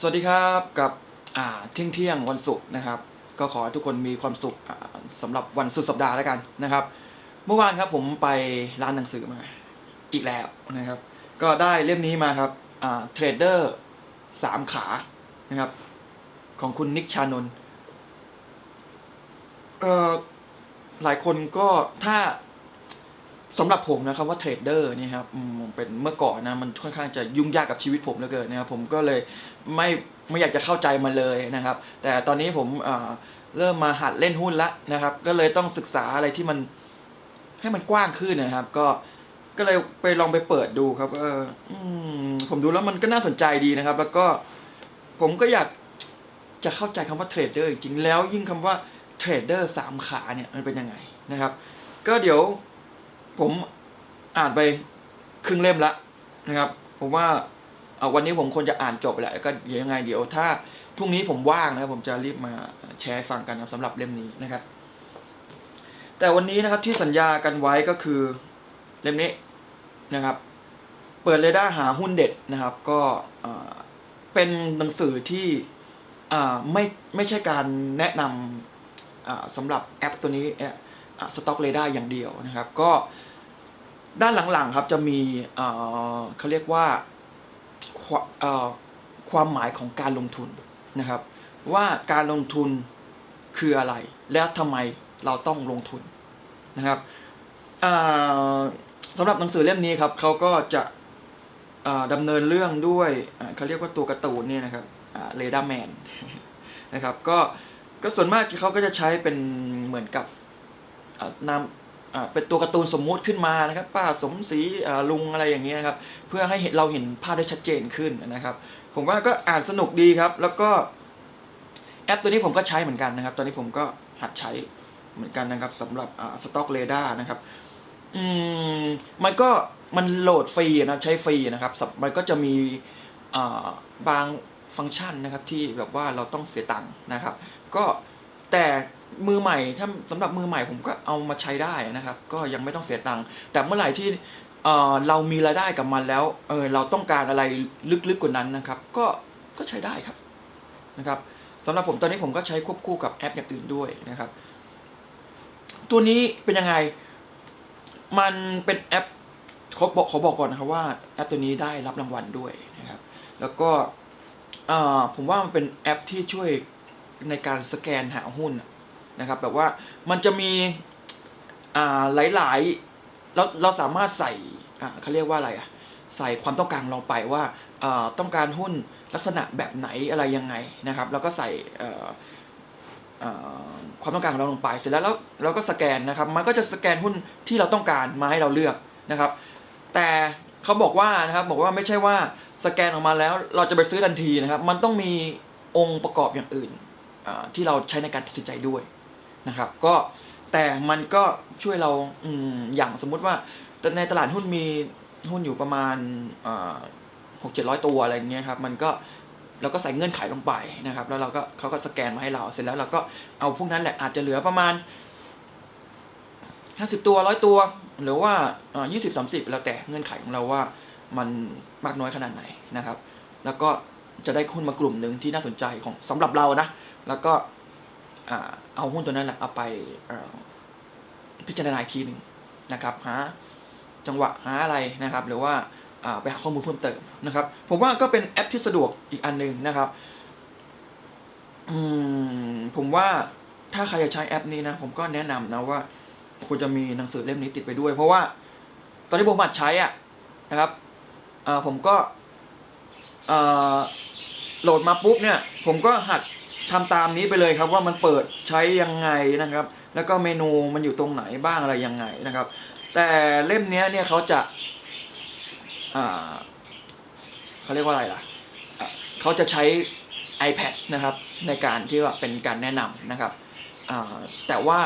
สวัสดีครับกับเที่ยงเที่ยงวันศุกร์นะครับ ก็ขอให้ทุกคนมีความสุขอ่าสำหรับวันสุดสัปดาห์แล้วกันนะครับ เมื่อวานครับผมไปร้านหนังสือมาอีกแล้วนะครับ ก็ได้เล่มนี้มาครับเทรดเดอร์สามขานะครับ ของคุณนิกชานนท์เอ่อหลายคนก็ถ้า สำหรับผมนะครับว่าเทรดเดอร์เนี่ยครับเป็นเมื่อก่อนนะมันค่อนข้างจะยุ่งยากกับชีวิตผมเหลือเกินนะครับผมก็เลยไม่ไม่อยากจะเข้าใจมันเลยนะครับ แต่ตอนนี้ผมเริ่มมาหัดเล่นหุ้นละนะครับ ก็เลยต้องศึกษาอะไรที่มันให้มันกว้างขึ้นนะครับ ก็ก็เลยไปลองไปเปิดดูครับเออผมดูแล้วมันก็น่าสนใจดีนะครับ แล้วก็ผมก็อยากจะเข้าใจคำว่าเทรดเดอร์จริงๆแล้วยิ่งคำว่าเทรดเดอร์สามขาเนี่ยมันเป็นยังไงนะครับ ก็เดี๋ยว ผมอ่านไปครึ่งเล่มละนะครับ ผมว่าเอาวันนี้ผมควรจะอ่านจบไปแล้วก็ยังไงเดี๋ยวถ้าพรุ่งนี้ผมว่างนะครับผมจะรีบมาแชร์ฟังกันนะสำหรับเล่มนี้นะครับ แต่วันนี้นะครับที่สัญญากันไว้ก็คือเล่มนี้นะครับ เปิดเรดาร์หาหุ้นเด็ดนะครับ ก็เป็นหนังสือที่ไม่ไม่ใช่การแนะนำสำหรับแอปตัวนี้สต็อกเรดาร์อย่างเดียวนะครับ ก็ ด้านหลังๆครับจะมีเอ่อเขาเรียกว่าควเอ่อความหมายของการลงทุนนะครับ ว่าการลงทุนคืออะไร และทำไมเราต้องลงทุนนะครับอ่าสำหรับหนังสือเล่มนี้ครับเขาก็จะอ่าดำเนินเรื่องด้วยอ่าเขาเรียกว่าตัวการ์ตูนเนี่ยนะครับเรดาร์แมนนะครับก็ก็ส่วนมากเขาก็จะใช้เป็นเหมือนกับอ่านำ เป็นตัวการ์ตูนสมมุติขึ้นมานะครับ ป้าสมศรีลุงอะไรอย่างเงี้ยครับ เพื่อให้เห็นเราเห็นภาพได้ชัดเจนขึ้นนะครับ ผมว่าก็อ่านสนุกดีครับ แล้วก็แอปตัวนี้ผมก็ใช้เหมือนกันนะครับ ตอนนี้ผมก็หัดใช้เหมือนกันนะครับสำหรับสต็อกเรดาร์นะครับ อืมมันก็มันโหลดฟรีนะครับใช้ฟรีนะครับ มันก็จะมีบางฟังก์ชันนะครับที่แบบว่าเราต้องเสียตังค์นะครับ ก็แต่ มือใหม่ถ้าสำหรับมือใหม่ผมก็เอามาใช้ได้นะครับ ก็ยังไม่ต้องเสียตังค์แต่เมื่อไหร่ที่เอ่อเรามีรายได้กับมันแล้วเออเราต้องการอะไรลึกๆกว่านั้นนะครับ ก็ก็ใช้ได้ครับนะครับสำหรับผมตอนนี้ผมก็ใช้ควบคู่กับแอปอย่างอื่นด้วยนะครับ ตัวนี้เป็นยังไง มันเป็นแอปเขาบอกเขาบอกก่อนนะครับว่าแอปตัวนี้ได้รับรางวัลด้วยนะครับ แล้วก็ผมว่ามันเป็นแอปที่ช่วยในการสแกนหาหุ้น นะครับ แบบว่ามันจะมีอ่าหลายๆเราเราสามารถใส่อ่าเขาเรียกว่าอะไรอะใส่ความต้องการเราไปว่าอ่อต้องการหุ้นลักษณะแบบไหนอะไรยังไงนะครับ แล้วก็ใส่อ่อเอ่อความต้องการของเราลงไป เสร็จแล้วเราก็สแกนนะครับ มันก็จะสแกนหุ้นที่เราต้องการมาให้เราเลือกนะครับ แต่เขาบอกว่านะครับบอกว่าไม่ใช่ว่าสแกนออกมาแล้วเราจะไปซื้อทันทีนะครับ มันต้องมีองค์ประกอบอย่างอื่นที่เราใช้ในการตัดสินใจด้วย นะครับ ก็แต่มันก็ช่วยเราอืมอย่างสมมุติว่าในตลาดหุ้นมีหุ้นอยู่ประมาณหกเจ็ดร้อยตัวอะไรเงี้ยครับ มันก็เราก็ใส่เงื่อนไขลงไปนะครับ แล้วเราก็เขาก็สแกนมาให้เราเสร็จแล้วเราก็เอาพวกนั้นแหละอาจจะเหลือประมาณห้าสิบตัวร้อยตัว หรือว่ายี่สิบสามสิบแล้วแต่เงื่อนไขของเราว่ามันมากน้อยขนาดไหนนะครับ แล้วก็จะได้หุ้นมากลุ่มหนึ่งที่น่าสนใจของสำหรับเรานะ แล้วก็ เอาหุ้นตัวนั้นแหละเอาไปพิจารณาอีกทีหนึ่งนะครับหาจังหวะหาอะไรนะครับ หรือว่าไปหาข้อมูลเพิ่มเติมนะครับ ผมว่าก็เป็นแอปที่สะดวกอีกอันหนึ่งนะครับอผมว่าถ้าใครจะใช้แอปนี้นะ ผมก็แนะนำนะว่าควรจะมีหนังสือเล่มนี้ติดไปด้วย เพราะว่าตอนที่ผมหัดใช้อะนะครับผมก็โหลดมาปุ๊บเนี่ย ผมก็หัด ทำตามนี้ไปเลยครับว่ามันเปิดใช้ยังไงนะครับ แล้วก็เมนูมันอยู่ตรงไหนบ้างอะไรยังไงนะครับ แต่เล่มนี้เนี่ยเขาจะเขาเรียกว่าอะไรล่ะะเขาจะใช้ iPad นะครับในการที่ว่าเป็นการแนะนำนะครับแต่ว่า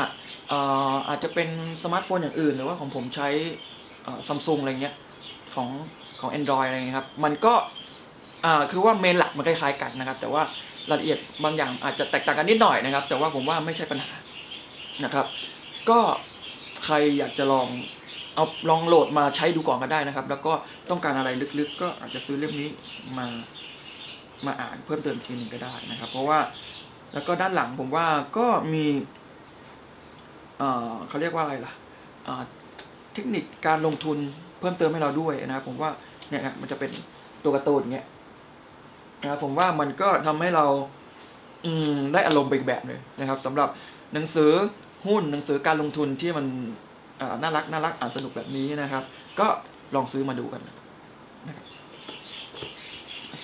เอ่อาจจะเป็นสมาร์ทโฟนอย่างอื่น หรือว่าของผมใช้ซัมซุงอะไรเงี้ยของของ Android อะไรเงี้ยครับ มันก็คือว่าเมนหลักมันคล้ายๆกันนะครับ แต่ว่า รายละเอียดบางอย่างอาจจะแตกต่างกันนิดหน่อยนะครับ แต่ว่าผมว่าไม่ใช่ปัญหานะครับ ก็ใครอยากจะลองเอาลองโหลดมาใช้ดูก่อนก็ได้นะครับ แล้วก็ต้องการอะไรลึกๆ ก็อาจจะซื้อเล่มนี้มามาอ่านเพิ่มเติมกทีหนึ่งก็ได้นะครับ เพราะว่าแล้วก็ด้านหลังผมว่าก็มีเอ่อเขาเรียกว่าอะไรล่ะเทคนิคการลงทุนเพิ่มเติมให้เราด้วยนะครับ ผมว่าเนี่ยครับมันจะเป็นตัวกร์ตูนเงี้ย นะครับผมว่ามันก็ทำให้เราอืมได้อารมณ์ไปอีกแบบเลยนะครับสำหรับหนังสือหุ้นหนังสือการลงทุนที่มันน่ารักน่ารักอ่านสนุกแบบนี้นะครับ ก็ลองซื้อมาดูกันนะครับ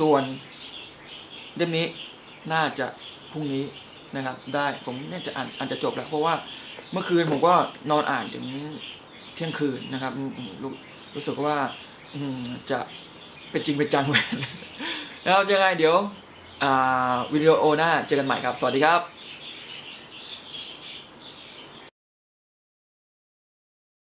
ส่วนเล่มนี้น่าจะพรุ่งนี้นะครับ ได้ผมน่าจะอ่านอ่านจะจบแล้ว เพราะว่าเมื่อคืนผมก็นอนอ่านถึงเที่ยงคืนนะครับ รู้รู้สึกว่าอืจะเป็นจริงเป็นจังไป แล้วยังไงเดี๋ยววิดีโอหน้าเจอกันใหม่ครับ สวัสดีครับ